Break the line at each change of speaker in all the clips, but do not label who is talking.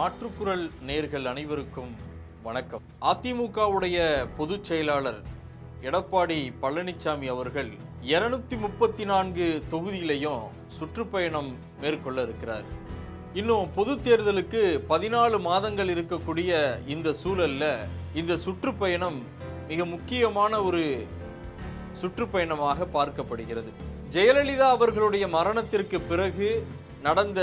மாற்றுக்குரல் நேர்கள் அனைவருக்கும் வணக்கம். அதிமுகவுடைய பொதுச் செயலாளர் எடப்பாடி பழனிசாமி அவர்கள் இருநூத்தி முப்பத்தி நான்கு தொகுதியிலையும் சுற்றுப்பயணம் மேற்கொள்ள இருக்கிறார். இன்னும் பொது தேர்தலுக்கு பதினாலு மாதங்கள் இருக்கக்கூடிய இந்த சூழல்ல இந்த சுற்றுப்பயணம் மிக முக்கியமான ஒரு சுற்றுப்பயணமாக பார்க்கப்படுகிறது. ஜெயலலிதா அவர்களுடைய மரணத்திற்கு பிறகு நடந்த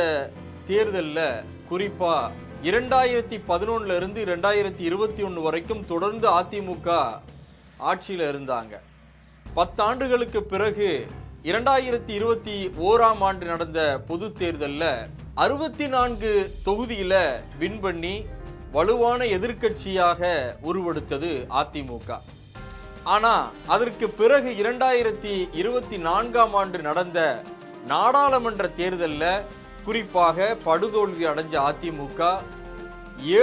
தேர்தலில் குறிப்பாக இரண்டாயிரத்தி பதினொன்னுல இருந்து இருபத்தி ஒன்று வரைக்கும் தொடர்ந்து அதிமுக ஆட்சியில் இருந்தாங்க. பத்தாண்டுகளுக்கு பிறகு இரண்டாயிரத்தி இருபத்தி ஓராம் ஆண்டு நடந்த பொது தேர்தலில் அறுபத்தி நான்கு தொகுதியில் வின் பண்ணி வலுவான எதிர்க்கட்சியாக உருவெடுத்தது அதிமுக. ஆனால் அதற்கு பிறகு இரண்டாயிரத்தி இருபத்தி நான்காம் ஆண்டு நடந்த நாடாளுமன்ற தேர்தலில் குறிப்பாக படுதோல்வி அடைஞ்ச அதிமுக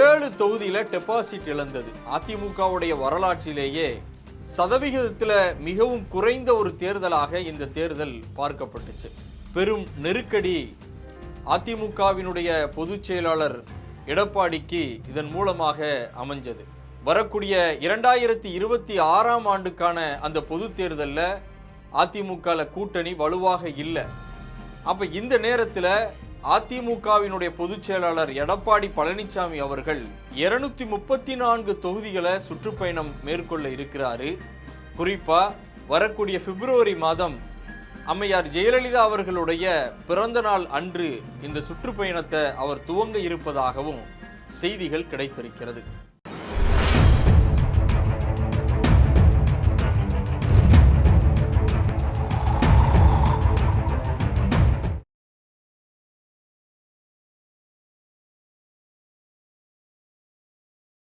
ஏழு தொகுதியில் டெபாசிட் இழந்தது. அதிமுகவுடைய வரலாற்றிலேயே சதவிகிதத்தில் மிகவும் குறைந்த ஒரு தேர்தலாக இந்த தேர்தல் பார்க்கப்பட்டுச்சு. பெரும் நெருக்கடி அதிமுகவினுடைய பொதுச் செயலாளர் எடப்பாடிக்கு இதன் மூலமாக அமைஞ்சது. வரக்கூடிய இரண்டாயிரத்தி இருபத்தி ஆறாம் ஆண்டுக்கான அந்த பொது தேர்தலில் அதிமுகவில் கூட்டணி வலுவாக இல்லை. அப்போ இந்த நேரத்தில் அதிமுகவினுடைய பொதுச் செயலாளர் எடப்பாடி பழனிசாமி அவர்கள் இருநூத்தி முப்பத்தி நான்கு தொகுதிகளை சுற்றுப்பயணம் மேற்கொள்ள இருக்கிறாரு. குறிப்பா வரக்கூடிய பிப்ரவரி மாதம் அம்மையார் ஜெயலலிதா அவர்களுடைய பிறந்த நாள் அன்று இந்த சுற்றுப்பயணத்தை அவர் துவங்க இருப்பதாகவும் செய்திகள் கிடைத்திருக்கிறது.